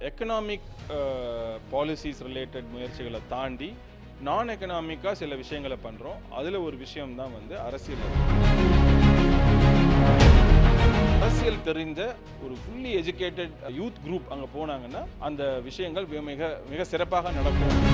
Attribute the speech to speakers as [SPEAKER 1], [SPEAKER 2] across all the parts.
[SPEAKER 1] Economic policies related முயற்சிகளை தாண்டி நான் எக்கனாமிக்காக சில விஷயங்களை பண்ணுறோம் அதில் ஒரு விஷயம் தான் வந்து அரசியல். அரசியல் தெரிந்த ஒரு ஃபுல்லி எஜுகேட்டட் யூத் குரூப் அங்கே போனாங்கன்னா அந்த விஷயங்கள் மிக- மிக மிக சிறப்பாக நடக்கும்.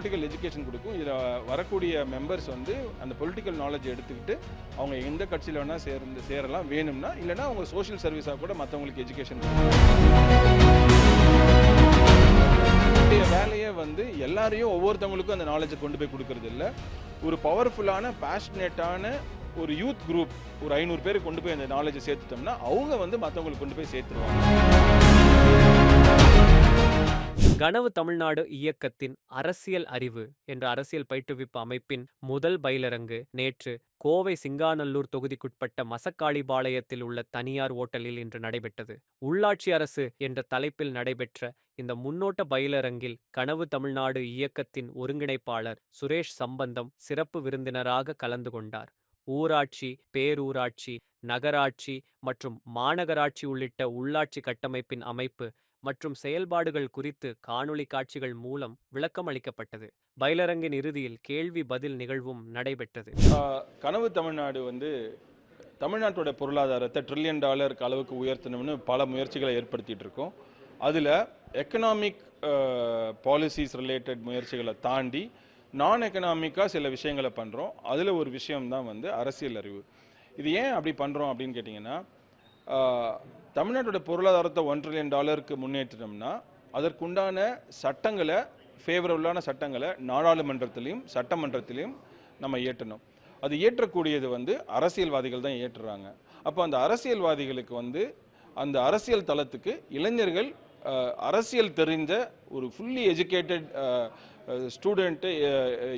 [SPEAKER 1] பொலிட்டிக்கல் எஜுகேஷன் கொடுக்கும். இதில் வரக்கூடிய மெம்பர்ஸ் வந்து அந்த பொலிட்டிக்கல் நாலேஜ் எடுத்துக்கிட்டு அவங்க எந்த கட்சியில் வேணால் சேர்ந்து சேரலாம் வேணும்னா இல்லைனா அவங்க சோஷியல் சர்வீஸாக கூட மற்றவங்களுக்கு எஜுகேஷன் என்னுடைய வேலையை வந்து எல்லாரையும் ஒவ்வொருத்தவங்களுக்கும் அந்த நாலேஜை கொண்டு போய் கொடுக்கறது இல்லை ஒரு பவர்ஃபுல்லான பேஷனேட்டான ஒரு யூத் குரூப் ஒரு ஐநூறு பேர் கொண்டு போய் அந்த நாலேஜை சேர்த்துட்டோம்னா அவங்க வந்து மற்றவங்களுக்கு கொண்டு போய் சேர்த்துருவாங்க.
[SPEAKER 2] கனவு தமிழ்நாடு இயக்கத்தின் அரசியல் அறிவு என்ற அரசியல் பயிற்றுவிப்பு அமைப்பின் முதல் பயிலரங்கு நேற்று கோவை சிங்காநல்லூர் தொகுதிக்குட்பட்ட மசக்காளிபாளையத்தில் உள்ள தனியார் ஓட்டலில் இன்று நடைபெற்றது. உள்ளாட்சி அரசு என்ற தலைப்பில் நடைபெற்ற இந்த முன்னோட்ட பயிலரங்கில் கனவு தமிழ்நாடு இயக்கத்தின் ஒருங்கிணைப்பாளர் சுரேஷ் சம்பந்தம் சிறப்பு விருந்தினராக கலந்து கொண்டார். ஊராட்சி பேரூராட்சி நகராட்சி மற்றும் மாநகராட்சி உள்ளிட்ட உள்ளாட்சி கட்டமைப்பின் அமைப்பு மற்றும் செயல்பாடுகள் குறித்து காணொளி காட்சிகள் மூலம் விளக்கம் அளிக்கப்பட்டது. பயிலரங்கின் இறுதியில் கேள்வி பதில் நிகழ்வும் நடைபெற்றது.
[SPEAKER 1] கனவு தமிழ்நாடு வந்து தமிழ்நாட்டோட பொருளாதாரத்தை ட்ரில்லியன் டாலருக்கு அளவுக்கு உயர்த்தணும்னு பல முயற்சிகளை ஏற்படுத்திட்டு இருக்கோம் அதில் எக்கனாமிக் பாலிசிஸ் ரிலேட்டட் முயற்சிகளை தாண்டி நான் எக்கனாமிக்காக சில விஷயங்களை பண்ணுறோம் அதில் ஒரு விஷயம் தான் வந்து அரசியல் அறிவு. இது ஏன் அப்படி பண்ணுறோம் அப்படின்னு கேட்டிங்கன்னா தமிழ்நாட்டோட பொருளாதாரத்தை ஒன் ட்ரில்லியன் டாலருக்கு முன்னேற்றினோம்னா அதற்குண்டான சட்டங்களை ஃபேவரபுளான சட்டங்களை நாடாளுமன்றத்திலையும் சட்டமன்றத்திலையும் நம்ம இயற்றணும். அது இயற்றக்கூடியது வந்து அரசியல்வாதிகள் தான் இயற்றுறாங்க. அப்போ அந்த அரசியல்வாதிகளுக்கு வந்து அந்த அரசியல் தளத்துக்கு இளைஞர்கள் அரசியல் தெரிந்த ஒரு fully educated student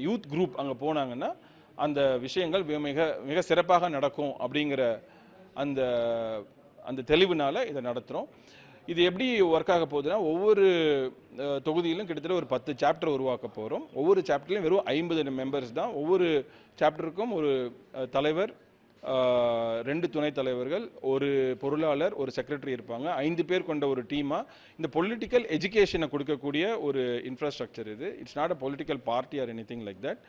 [SPEAKER 1] youth group அங்கே போனாங்கன்னா அந்த விஷயங்கள் மிக மிக சிறப்பாக நடக்கும் அப்படிங்கிற அந்த அந்த தெளிவுனால இதை நடத்துகிறோம் இது எப்படி ஒர்க் ஆக போகுதுன்னா ஒவ்வொரு தொகுதியிலும் கிட்டத்தட்ட ஒரு பத்து சாப்டர் உருவாக்க போகிறோம் ஒவ்வொரு சாப்டர்லையும் வெறும் ஐம்பது மெம்பர்ஸ் தான். ஒவ்வொரு சாப்டருக்கும் ஒரு தலைவர் ரெண்டு துணைத் தலைவர்கள் ஒரு பொருளாளர் ஒரு செக்ரட்டரி இருப்பாங்க. ஐந்து பேர் கொண்ட ஒரு டீமாக இந்த பொலிட்டிக்கல் எஜுகேஷனை கொடுக்கக்கூடிய ஒரு இன்ஃப்ராஸ்ட்ரக்சர் இது. It's not a political party or anything like that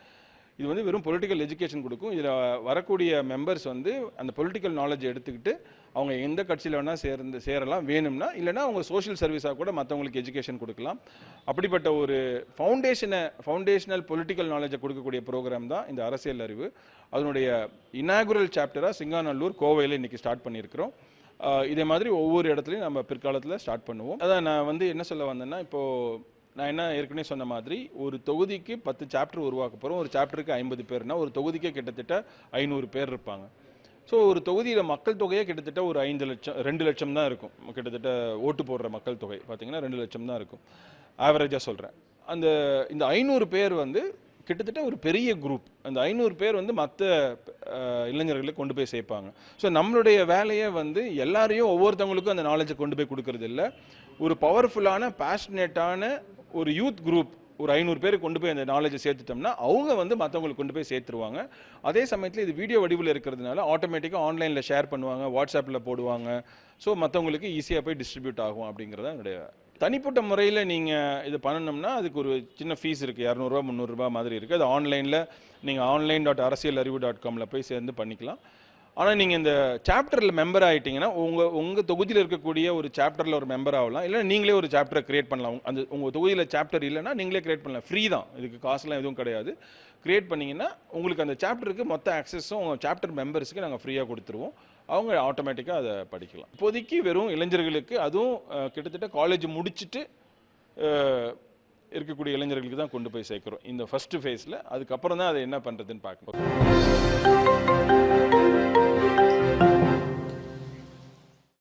[SPEAKER 1] இது வந்து வெறும் பொலிட்டிக்கல் எஜுகேஷன் கொடுக்கும். இதில் வரக்கூடிய மெம்பர்ஸ் வந்து அந்த பொலிட்டிக்கல் நாலேஜ் எடுத்துக்கிட்டு அவங்க எந்த கட்சியில் வேணால் சேர்ந்து சேரலாம் வேணும்னா இல்லைன்னா அவங்க சோஷியல் சர்வீஸாக கூட மற்றவங்களுக்கு எஜுகேஷன் கொடுக்கலாம். அப்படிப்பட்ட ஒரு ஃபவுண்டேஷனை ஃபவுண்டேஷனல் பொலிட்டிக்கல் நாலேஜை கொடுக்கக்கூடிய ப்ரோக்ராம் தான் இந்த அரசியல் அறிவு. அதனுடைய இனாகுரல் சாப்டராக சிங்காநல்லூர் கோவையில் இன்றைக்கி ஸ்டார்ட் பண்ணியிருக்கிறோம். இதே மாதிரி ஒவ்வொரு இடத்துலையும் நம்ம பிற்காலத்தில் ஸ்டார்ட் பண்ணுவோம். அதான் நான் வந்து என்ன சொல்ல வந்தேன்னா இப்போது நான் என்ன ஏற்கனவே சொன்ன மாதிரி ஒரு தொகுதிக்கு பத்து சாப்டர் உருவாக்க போகிறோம் ஒரு சாப்டருக்கு ஐம்பது பேர்னா ஒரு தொகுதிக்கே கிட்டத்தட்ட ஐநூறு பேர் இருப்பாங்க. ஸோ ஒரு தொகுதியில் மக்கள் தொகையே கிட்டத்தட்ட ஒரு ஐந்து லட்சம் ரெண்டு லட்சம் தான் இருக்கும். கிட்டத்தட்ட ஓட்டு போடுற மக்கள் தொகை பார்த்திங்கன்னா ரெண்டு லட்சம் தான் இருக்கும். ஆவரேஜாக சொல்கிறேன் அந்த இந்த ஐநூறு பேர் வந்து கிட்டத்தட்ட ஒரு பெரிய குரூப் அந்த ஐநூறு பேர் வந்து மற்ற இளைஞர்களை கொண்டு போய் சேர்ப்பாங்க. ஸோ நம்மளுடைய வேலையை வந்து எல்லாரையும் ஒவ்வொருத்தவங்களுக்கும் அந்த நாலேஜை கொண்டு போய் கொடுக்கறதில்ல. ஒரு பவர்ஃபுல்லான பேஷனேட்டான ஒரு யூத் குரூப் ஒரு ஐநூறு பேர் கொண்டு போய் அந்த நாலேஜை சேர்த்துட்டோம்னா அவங்க வந்து மற்றவங்களுக்கு கொண்டு போய் சேர்த்துருவாங்க. அதே சமயத்தில் இது வீடியோ வடிவில் இருக்கிறதுனால ஆட்டோமேட்டிக்காக ஆன்லைனில் ஷேர் பண்ணுவாங்க வாட்ஸ்அப்பில் போடுவாங்க. ஸோ மற்றவங்களுக்கு ஈஸியாக போய் டிஸ்ட்ரிபியூட் ஆகும் அப்படிங்கிறது தான் என்னுடைய தனிப்பட்ட முறையில் நீங்கள் இது பண்ணணும்னா அதுக்கு ஒரு சின்ன ஃபீஸ் இருக்குது இரநூறுவா முந்நூறுரூபா மாதிரி இருக்குது அது ஆன்லைனில் நீங்கள் ஆன்லைன் டாட் அரசியல் அறிவு டாட் காமில் போய் சேர்ந்து பண்ணிக்கலாம். ஆனால் நீங்கள் இந்த சாப்டரில் மெம்பர் ஆகிட்டீங்கன்னா உங்கள் உங்கள் தொகுதியில் இருக்கக்கூடிய ஒரு சாப்டரில் ஒரு மெம்பர் ஆகலாம். இல்லை நீங்களே ஒரு சாப்டரை க்ரியேட் பண்ணலாம். அந்த உங்கள் தொகுதியில் சாப்டர் இல்லைன்னா நீங்களே க்ரியேட் பண்ணலாம். ஃப்ரீ தான். இதுக்கு காசுலாம் எதுவும் கிடையாது. க்ரியேட் பண்ணிங்கன்னா உங்களுக்கு அந்த சாப்டருக்கு மொத்த ஆக்சஸும் உங்கள் சாப்டர் மெம்பர்ஸ்க்கு நாங்கள் ஃப்ரீயாக கொடுத்துருவோம். அவங்க ஆட்டோமேட்டிக்காக அதை படிக்கலாம். இப்போதைக்கு வெறும் இளைஞர்களுக்கு அதுவும் கிட்டத்தட்ட காலேஜ் முடிச்சுட்டு இருக்கக்கூடிய இளைஞர்களுக்கு தான் கொண்டு போய் சேர்க்குறோம். இந்த ஃபஸ்ட்டு ஃபேஸில் அதுக்கப்புறம் தான் அதை என்ன பண்ணுறதுன்னு பார்க்கணும்